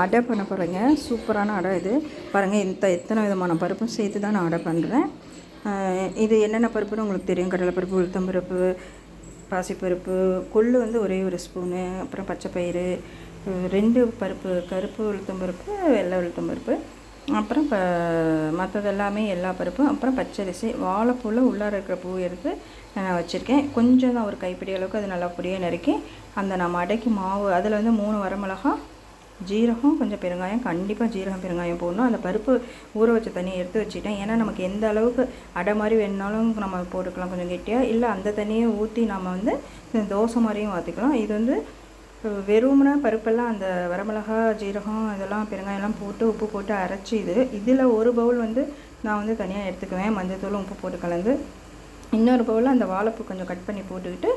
அடை பண்ண போகிறேங்க சூப்பரான அடை இது. பாருங்கள் இந்த எத்தனை விதமான பருப்பும் சேர்த்து தான் நான் அடை பண்ணுறேன் இது என்னென்ன பருப்புன்னு உங்களுக்கு தெரியும்? கடலைப்பருப்பு உளுத்தம்பருப்பு பாசிப்பருப்பு கொள்ளு வந்து ஒரே ஒரு ஸ்பூனு அப்புறம் பச்சைப்பயிறு ரெண்டு பருப்பு கருப்பு உளுத்தம்பருப்பு வெள்ளை உளுத்தம்பருப்பு அப்புறம் இப்போ மற்றது எல்லாமே எல்லா பருப்பும் அப்புறம் பச்சரிசி வாழைப்பூவில் உள்ளார இருக்கிற பூ எடுத்து நான் வச்சுருக்கேன். கொஞ்சம் தான் ஒரு கைப்பிடி அளவுக்கு அது நல்லா பொடியாக நறுக்கி அந்த நம்ம அடைக்கு மாவு அதில் வந்து மூணு வரமிளகா ஜீரகம் கொஞ்சம் பெருங்காயம் கண்டிப்பாக ஜீரகம் பெருங்காயம் போடணும். அந்த பருப்பு ஊற வச்ச தண்ணியை எடுத்து வச்சுட்டேன் ஏன்னா நமக்கு எந்த அளவுக்கு அடை மாதிரி வேணுனாலும் நம்ம போட்டுக்கலாம் கொஞ்சம் கெட்டியாக இல்லை அந்த தண்ணியை ஊற்றி நம்ம வந்து தோசை மாதிரியும் மாற்றிக்கலாம் இது வந்து வெறும்னா பருப்பெல்லாம் அந்த வரமிளகா ஜீரகம் இதெல்லாம் பெருங்காயம்லாம் போட்டு உப்பு போட்டு அரைச்சி இது. இதில் ஒரு பவுல் வந்து நான் வந்து தனியாக எடுத்துக்குவேன். மஞ்சத்தூளும் உப்பு போட்டு கலந்து. இன்னொரு பவுலில் அந்த வாழைப்பூ கொஞ்சம் கட் பண்ணி போட்டுக்கிட்டு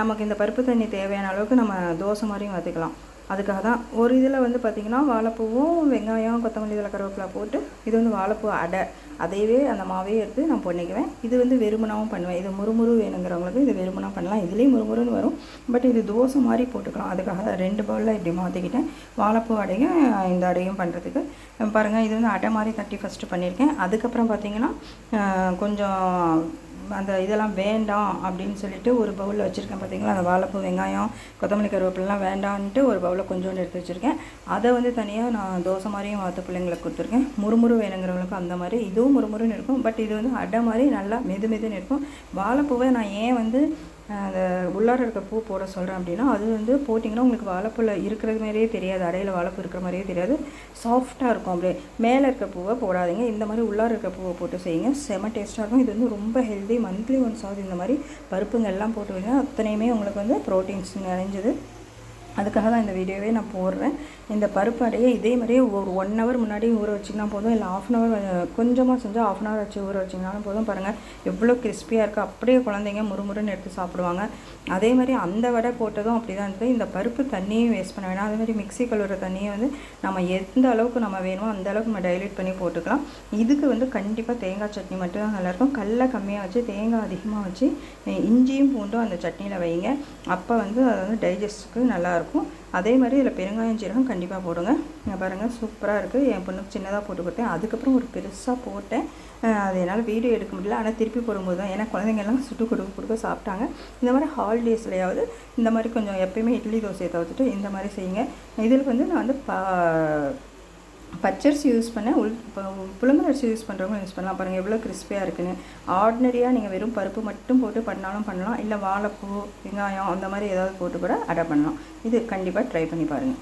நமக்கு இந்த பருப்பு தண்ணி தேவையான அளவுக்கு நம்ம தோசை மாதிரியும் வதக்கலாம் அதுக்காக தான். ஒரு இதில் வந்து பார்த்திங்கன்னா வாழைப்பூவும் வெங்காயம் கொத்தமல்லி இதில் கருவேப்பிலை போட்டு இது வந்து வாழைப்பூ அடை. அதையவே அந்த மாவே எடுத்து நான் பண்ணிக்குவேன். இது வந்து வெறுமனாவும் பண்ணுவேன். இது முறுமுறு வேணுங்கிறவங்களுக்கு இது வெறுமனாக பண்ணலாம். இதுலேயும் முறுமுறுன்னு வரும். பட் இது தோசை மாதிரி போட்டுக்கலாம். அதுக்காக ரெண்டு பவுலில் இப்படி மாற்றிக்கிட்டேன். வாழைப்பூ அடையும் இந்த அடையும் பண்ணுறதுக்கு. பாருங்கள் இது வந்து அடை மாதிரி தட்டி ஃபஸ்ட்டு பண்ணியிருக்கேன். அதுக்கப்புறம் பார்த்திங்கன்னா கொஞ்சம் அந்த இதெல்லாம் வேண்டாம் அப்படின்னு சொல்லிட்டு ஒரு பவுலில் வச்சுருக்கேன் பார்த்தீங்களா அந்த வாழைப்பூ வெங்காயம் கொத்தமல்லி கருவேப்பிலாம் வேண்டான்ட்டு ஒரு பவுலில் கொஞ்சோண்டு எடுத்து வச்சுருக்கேன். அதை வந்து தனியாக நான் தோசை மாதிரியும் வாத்து பிள்ளைங்களுக்கு கொடுத்துருக்கேன். முறுமுறு வேணுங்கிறவங்களுக்கு அந்த மாதிரி இதுவும் முறுமுறுன்னு இருக்கும். பட் இது வந்து அடை மாதிரி நல்லா மெது மெதுன்னு இருக்கும். வாழைப்பூவை நான் ஏன் வந்து அந்த உள்ளார இருக்க பூ போட சொல்கிறேன் அப்படின்னா அது வந்து போட்டிங்கன்னா உங்களுக்கு வாழைப்பூல இருக்கிறது மாதிரியே தெரியாது. அடையில் வாழைப்பூ இருக்கிற மாதிரியே தெரியாது. சாஃப்டாக இருக்கும் அப்படியே. மேலே இருக்க பூவை போடாதீங்க. இந்த மாதிரி உள்ளார இருக்க பூவை போட்டு செய்யுங்க. செம டேஸ்ட்டாக இருக்கும். இது வந்து ரொம்ப ஹெல்தி மந்த்லி ஒன்ஸ் ஆகுது இந்த மாதிரி பருப்புங்க எல்லாம் போட்டு வைங்க. அத்தனையுமே உங்களுக்கு வந்து ப்ரோட்டீன்ஸ் நிறைஞ்சது. அதுக்காக தான் இந்த வீடியோவே நான் போடுறேன். இந்த பருப்பு அடையை இதே மாதிரியே ஒரு ஒன் ஹவர் முன்னாடி ஊற வச்சிங்கன்னா போதும். இல்லை ஆஃப் அன் ஹவர் கொஞ்சமாக செஞ்சால் ஆஃப் அன் ஹவர் வச்சு ஊற வச்சிங்கனாலும் போதும். பாருங்கள் எவ்வளோ கிறிஸ்பியாக இருக்குது அப்படியே குழந்தைங்க முறுமுறுன்னு எடுத்து சாப்பிடுவாங்க. அதே மாதிரி அந்த வடை போட்டதும் அப்படி தான் இருந்தது. இந்த பருப்பு தண்ணியும் வேஸ்ட் பண்ண வேணாம். அதே மாதிரி மிக்சி கழுவுற தண்ணியை வந்து நம்ம எந்த அளவுக்கு நம்ம வேணுமோ அந்த அளவுக்கு நம்ம டைல்யூட் பண்ணி போட்டுக்கலாம். இதுக்கு வந்து கண்டிப்பாக தேங்காய் சட்னி மட்டும் தான் நல்லாயிருக்கும். கடல கம்மியாக வச்சு தேங்காய் அதிகமாக வச்சு இஞ்சியும் பூண்டும் அந்த சட்னியில் வைங்க. அப்போ வந்து அது வந்து டைஜஸ்ட்டுக்கு நல்லாயிருக்கும் இருக்கும். அதே மாதிரி இதில் பெருங்காயம் சீரகம் கண்டிப்பாக போடுங்க. பாருங்கள் சூப்பராக இருக்குது என் பொண்ணுக்கு சின்னதாக போட்டு கொடுத்தேன். அதுக்கப்புறம் ஒரு பெருசாக போட்டேன். அது என்னால் வீடியோ எடுக்க முடியல. ஆனால் திருப்பி போடும்போது தான். ஏன்னா குழந்தைங்கெல்லாம் சுட்டு கொடுக்க கொடுக்க சாப்பிட்டாங்க. இந்த மாதிரி ஹாலிடேஸ்லையாவது இந்த மாதிரி கொஞ்சம் எப்பயுமே இட்லி தோசையை தவிர்த்துட்டு இந்த மாதிரி செய்யுங்க. இதில் வந்து நான் வந்து பா பச்சரிசி யூஸ் பண்ண உள் புழுங்கல் யூஸ் பண்ணுறவங்களும் யூஸ் பண்ணலாம். பாருங்கள் எவ்வளோ கிறிஸ்பியாக இருக்குன்னு. ஆர்டினரியாக நீங்கள் வெறும் பருப்பு மட்டும் போட்டு பண்ணாலும் பண்ணலாம். இல்லை வாழைப்பூ வெங்காயம் அந்த மாதிரி ஏதாவது போட்டு கூட அடை பண்ணலாம். இது கண்டிப்பாக ட்ரை பண்ணி பாருங்கள்